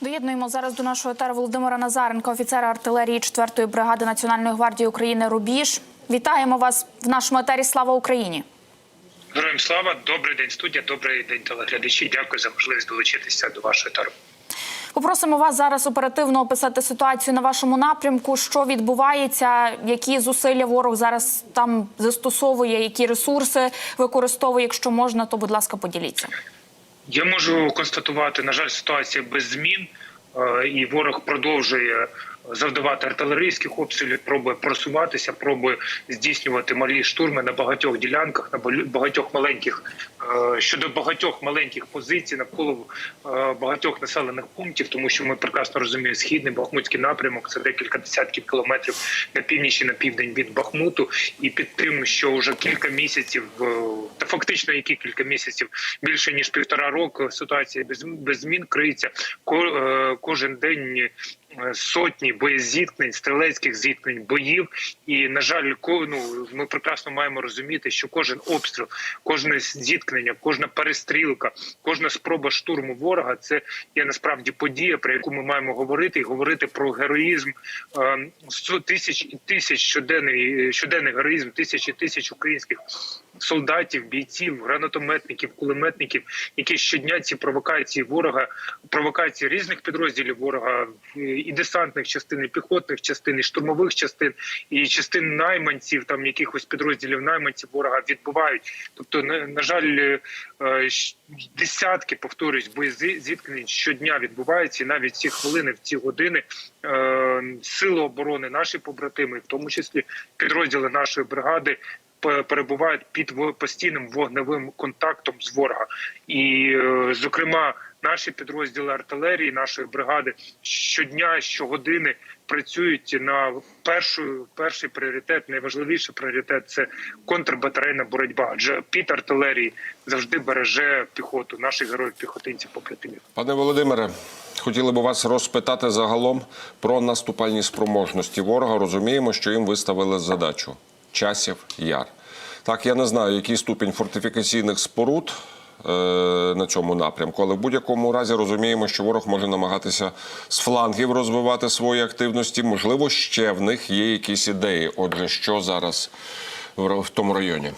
Доєднуємо зараз до нашого етеру Володимира Назаренка, офіцера артилерії 4-ї бригади Національної гвардії України Рубіж. Вітаємо вас в нашому етері. Слава Україні! Героям слава, добрий день, студія, добрий день, телеглядачі. Дякую за можливість долучитися до вашої тару. Попросимо вас зараз оперативно описати ситуацію на вашому напрямку. Що відбувається, які зусилля ворог зараз там застосовує, які ресурси використовує. Якщо можна, то будь ласка, поділіться. Я можу констатувати, на жаль, ситуація без змін, е, і ворог продовжує завдавати артилерійських обстрілів, пробує просуватися, пробує здійснювати малі штурми на багатьох ділянках, на багатьох маленьких е, щодо багатьох маленьких позицій навколо е, багатьох населених пунктів, тому що ми прекрасно розуміємо, східний Бахмутський напрямок це декілька десятків кілометрів на північ і на південь від Бахмуту, і під тим, що вже кілька місяців, е, та фактично які кілька місяців більше ніж півтора року ситуація без, без змін криється Ко- кожен день. Е, Сотні боєзіткнень, стрілецьких зіткнень, боїв, і на жаль, ну, ми прекрасно маємо розуміти, що кожен обстріл, кожне зіткнення, кожна перестрілка, кожна спроба штурму ворога це є насправді подія, про яку ми маємо говорити, і говорити про героїзм е, тисяч і тисяч щоденний щоденний героїзм тисяч і тисяч українських солдатів, бійців, гранатометників, кулеметників, які щодня ці провокації ворога, провокації різних підрозділів ворога і десантних частин, і піхотних частин, і штурмових частин, і частин найманців, там якихось підрозділів найманців ворога відбувають. Тобто, на, на жаль, е, десятки повторюсь, боєзіткнень щодня відбуваються, і навіть ці хвилини, в ці години е, сили оборони, наші побратими, в тому числі підрозділи нашої бригади. пе- Перебувають під постійним вогневим контактом з ворога, і е, зокрема наші підрозділи артилерії, нашої бригади щодня, щогодини працюють на першу перший пріоритет, найважливіший пріоритет це контрбатарейна боротьба. Адже під артилерії завжди береже піхоту, наших героїв піхотинців побратимів. Пане Володимире, хотіли б вас розпитати загалом про наступальні спроможності ворога. Розуміємо, що їм виставили задачу часів яр. Так, я не знаю, який ступінь фортифікаційних споруд е, на цьому напрямку, але в будь-якому разі розуміємо, що ворог може намагатися з флангів розвивати свої активності. Можливо, ще в них є якісь ідеї. Отже, що зараз в, тому районі?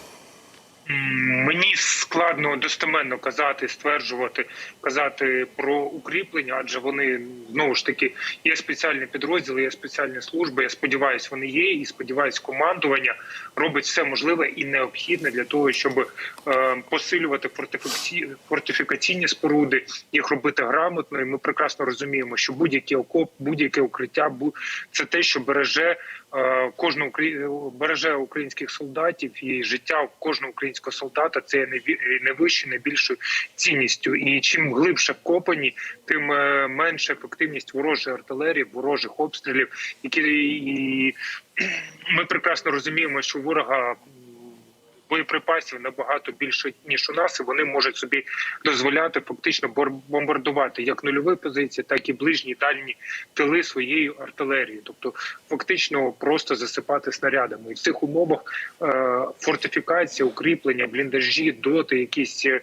Мені складно достеменно казати, стверджувати, казати про укріплення, адже вони знову ж таки є спеціальні підрозділи, є спеціальні служби. Я сподіваюся, вони є, і сподіваюсь, командування робить все можливе і необхідне для того, щоб е, посилювати фортифікаційні, споруди, їх робити грамотно. І ми прекрасно розуміємо, що будь-який окоп, будь-яке укриття це те, що береже е, украї- береже українських солдатів і життя кожного українського солдата це є вище, не більшою цінністю. І чим глибше вкопані, тим менше менша ефективність ворожої артилерії, ворожих обстрілів, які і ми прекрасно розуміємо, що ворога. Боєприпасів набагато більше ніж у нас, і вони можуть собі дозволяти фактично бомбардувати як нульові позиції, так і ближні дальні тили своєю артилерією, тобто фактично просто засипати снарядами. І в цих умовах е, фортифікація, укріплення, бліндажі, доти, якісь е,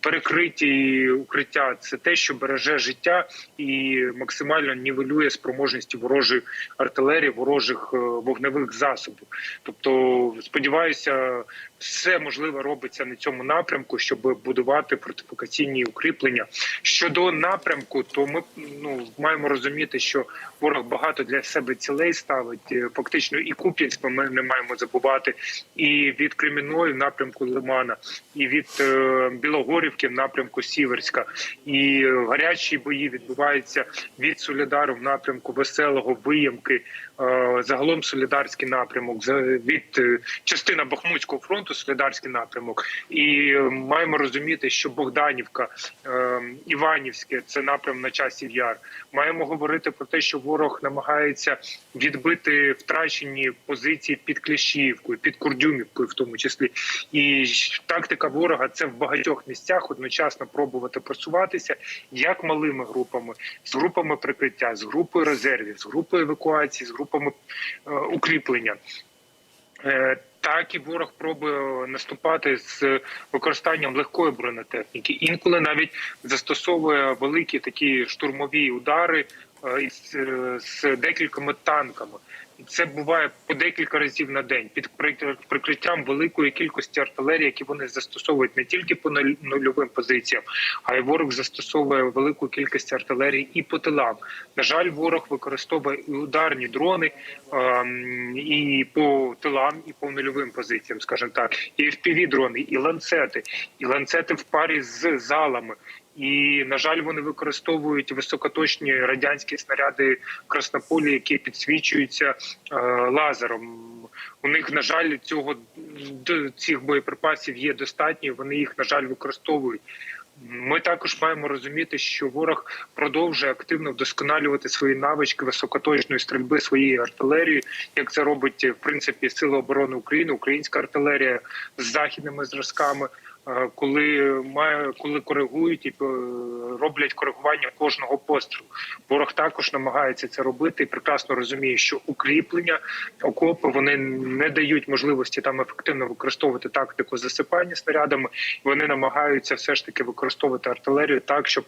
перекриті укриття це те, що береже життя і максимально нівелює спроможності ворожої артилерії, ворожих е, вогневих засобів. Тобто, сподіваюся, все можливе робиться на цьому напрямку, щоб будувати фортифікаційні укріплення. Щодо напрямку, то ми ну маємо розуміти, що ворог багато для себе цілей ставить. Е, Фактично, і Куп'янськ ми не маємо забувати, і від Кремінної в напрямку Лимана, і від е, Білогорівки в напрямку Сіверська, і е, гарячі бої відбуваються від Солідару в напрямку Веселого, Виямки, е, загалом Солідарський напрямок, від е, частина Бахмутського фронту, Солідарський напрямок, і е, маємо розуміти, що Богданівка, е, Іванівське це напрям на часів яр. Маємо говорити про те, що ворог намагається відбити втрачені позиції під Кліщіївкою, під Курдюмівкою, в тому числі. І тактика ворога це в багатьох місцях одночасно пробувати просуватися як малими групами, з групами прикриття, з групою резервів, з групою евакуації, з групами е, укріплення. Так і ворог пробує наступати з використанням легкої бронетехніки. Інколи навіть застосовує великі такі штурмові удари з декількома танками. Це буває по декілька разів на день під прикриттям великої кількості артилерії, які вони застосовують не тільки по нуль- нульовим позиціям, а й ворог застосовує велику кількість артилерії і по тилам. На жаль, ворог використовує і ударні дрони ем, і по тилам, і по нульовим позиціям, скажімо так, і fpv дрони, і ланцети, і ланцети в парі з залами. І на жаль, вони використовують високоточні радянські снаряди краснополі, які підсвічуються е, лазером. У них на жаль цього цих боєприпасів є достатньо. Вони їх на жаль використовують. Ми також маємо розуміти, що ворог продовжує активно вдосконалювати свої навички високоточної стрільби своєю артилерією, як це робить в принципі Сили оборони України, українська артилерія з західними зразками. Е, Коли має, коли коригують і е, роблять коригування кожного пострілу, ворог також намагається це робити і прекрасно розуміє, що укріплення окопи вони не дають можливості там ефективно використовувати тактику засипання снарядами. Вони намагаються все ж таки використовувати артилерію так, щоб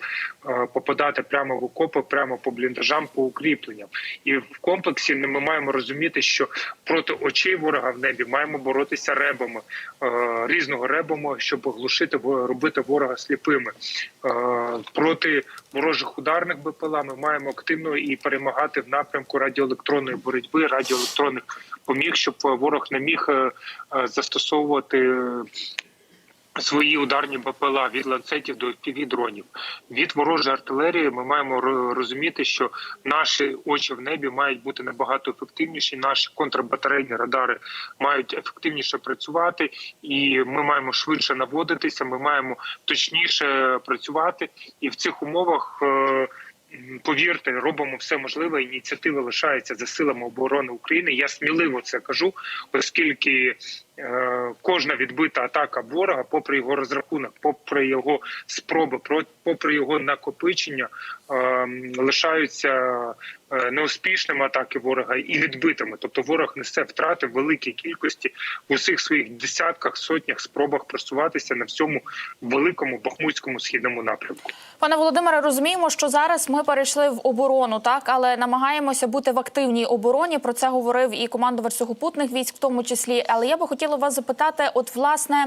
е, попадати прямо в окопи, прямо по бліндажам, по укріпленням. І в комплексі ми маємо розуміти, що проти очей ворога в небі маємо боротися ребами е, різного ребами, щоб оглушити во- робити ворога сліпими. Проти ворожих ударних БПЛА ми маємо активно і перемагати в напрямку радіоелектронної боротьби, радіоелектронних поміг, щоб ворог не міг е, е, застосовувати. Свої ударні БПЛА від ланцетів до fpv дронів від ворожої артилерії. Ми маємо розуміти, що наші очі в небі мають бути набагато ефективніші. Наші контрбатарейні радари мають ефективніше працювати, і ми маємо швидше наводитися. Ми маємо точніше працювати, і в цих умовах. е, Повірте, робимо все можливе. Ініціатива лишається за силами оборони України. Я сміливо це кажу, оскільки кожна відбита атака ворога, попри його розрахунок, попри його спроби, про- попри його накопичення, е, лишаються е, неуспішними атаки ворога і відбитими. Тобто ворог несе втрати в великій кількості в усіх своїх десятках, сотнях спробах просуватися на всьому великому бахмутському східному напрямку. Пане Володимире, розуміємо, що зараз ми перейшли в оборону, так але намагаємося бути в активній обороні. Про це говорив і командувач сухопутних військ, в тому числі. Але я би хотіла вас запитати: от власне,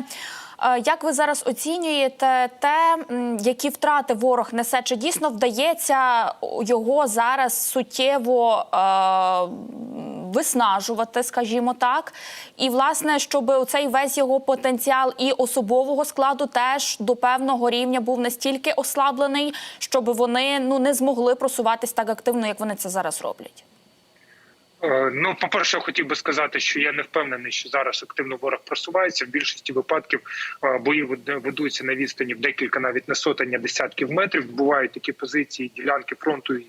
е, як ви зараз оцінюєте те, які втрати ворог несе? Чи дійсно вдається його зараз суттєво? е, Виснажувати, скажімо так, і власне, щоб цей весь його потенціал і особового складу теж до певного рівня був настільки ослаблений, щоб вони ну не змогли просуватись так активно, як вони це зараз роблять. Е, Ну, по перше, хотів би сказати, що я не впевнений, що зараз активно ворог просувається. В більшості випадків е, бої вед- ведуться на відстані в декілька, навіть на сотень, десятків метрів. Бувають такі позиції, ділянки фронту і,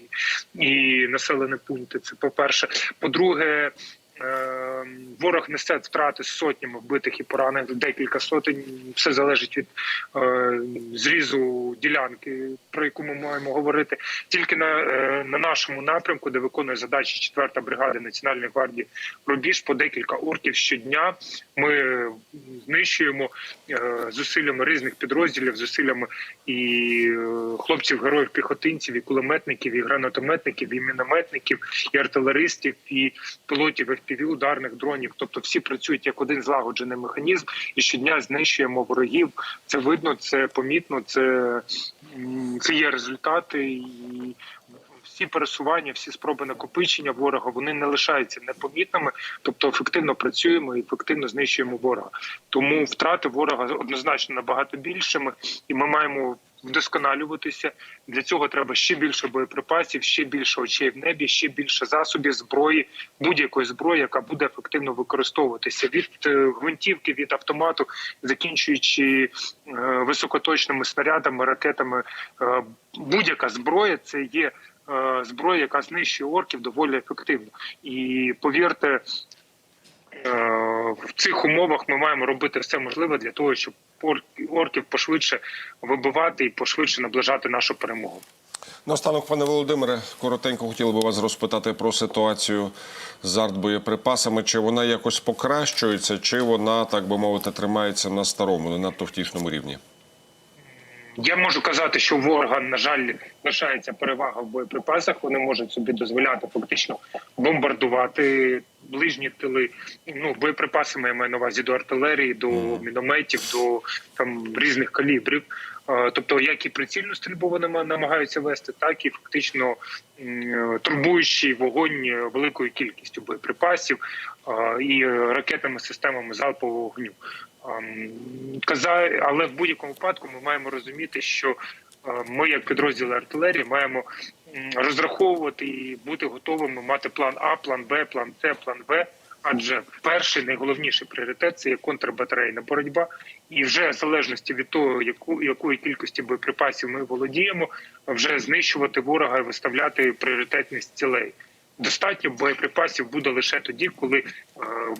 і населені пункти. Це по перше. По-друге. е, Ворог несе втрати з сотнями вбитих і поранених декілька сотень. Все залежить від е, зрізу ділянки, про яку ми маємо говорити. Тільки на, е, на нашому напрямку, де виконує задачі 4-та бригада Національної гвардії Рубіж, по декілька орків щодня ми знищуємо е, зусиллями різних підрозділів, зусиллями і е, хлопців, героїв, піхотинців, і кулеметників, і гранатометників, і мінометників, і артилеристів, і пілотів fpv ударних дронів. Тобто всі працюють як один злагоджений механізм, і щодня знищуємо ворогів. Це видно, це помітно, це, це є результати і. Всі пересування, всі спроби накопичення ворога вони не лишаються непомітними, тобто ефективно працюємо і ефективно знищуємо ворога. Тому втрати ворога однозначно набагато більшими, і ми маємо вдосконалюватися. Для цього треба ще більше боєприпасів, ще більше очей в небі, ще більше засобів зброї, будь-якої зброї, яка буде ефективно використовуватися від е, гвинтівки, від автомату, закінчуючи е, високоточними снарядами, ракетами. Е, Будь-яка зброя це є зброя, яка знищує орків доволі ефективно. І повірте, в цих умовах ми маємо робити все можливе для того, щоб ор- орків пошвидше вибивати і пошвидше наближати нашу перемогу. Наостанок, пане Володимире, коротенько хотіли би вас розпитати про ситуацію з артбоєприпасами. Чи вона якось покращується, чи вона, так би мовити, тримається на старому, не надто втішному рівні? Я можу казати, що ворога, на жаль, лишається перевага в боєприпасах. Вони можуть собі дозволяти фактично бомбардувати ближні тили. Ну боєприпасами я маю на увазі до артилерії, до мінометів, до там різних калібрів. Е, Тобто, як і прицільну стрільбу вони намагаються вести, так і фактично м, турбуючий вогонь е, великою кількістю боєприпасів е, і ракетними системами залпового вогню. Ем, але в будь-якому випадку ми маємо розуміти, що е, ми, як підрозділи артилерії, маємо розраховувати і бути готовими мати план А, план Б, план С, план В. Адже перший найголовніший пріоритет це є контрбатарейна боротьба, і вже в залежності від того, яку якої кількості боєприпасів ми володіємо, вже знищувати ворога і виставляти пріоритетність цілей. Достатньо боєприпасів буде лише тоді, коли е,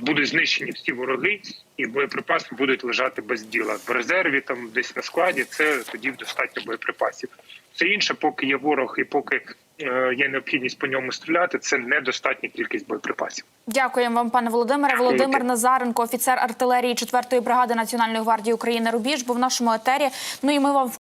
будуть знищені всі вороги, і боєприпаси будуть лежати без діла в резерві, там десь на складі. Це тоді достатньо боєприпасів. Все інше, поки є ворог і поки е, є необхідність по ньому стріляти, це недостатня кількість боєприпасів. Дякуємо вам, пане Володимире. Володимир Назаренко, офіцер артилерії 4-ї бригади Національної гвардії України Рубіж, був в нашому етері. Ну і ми вам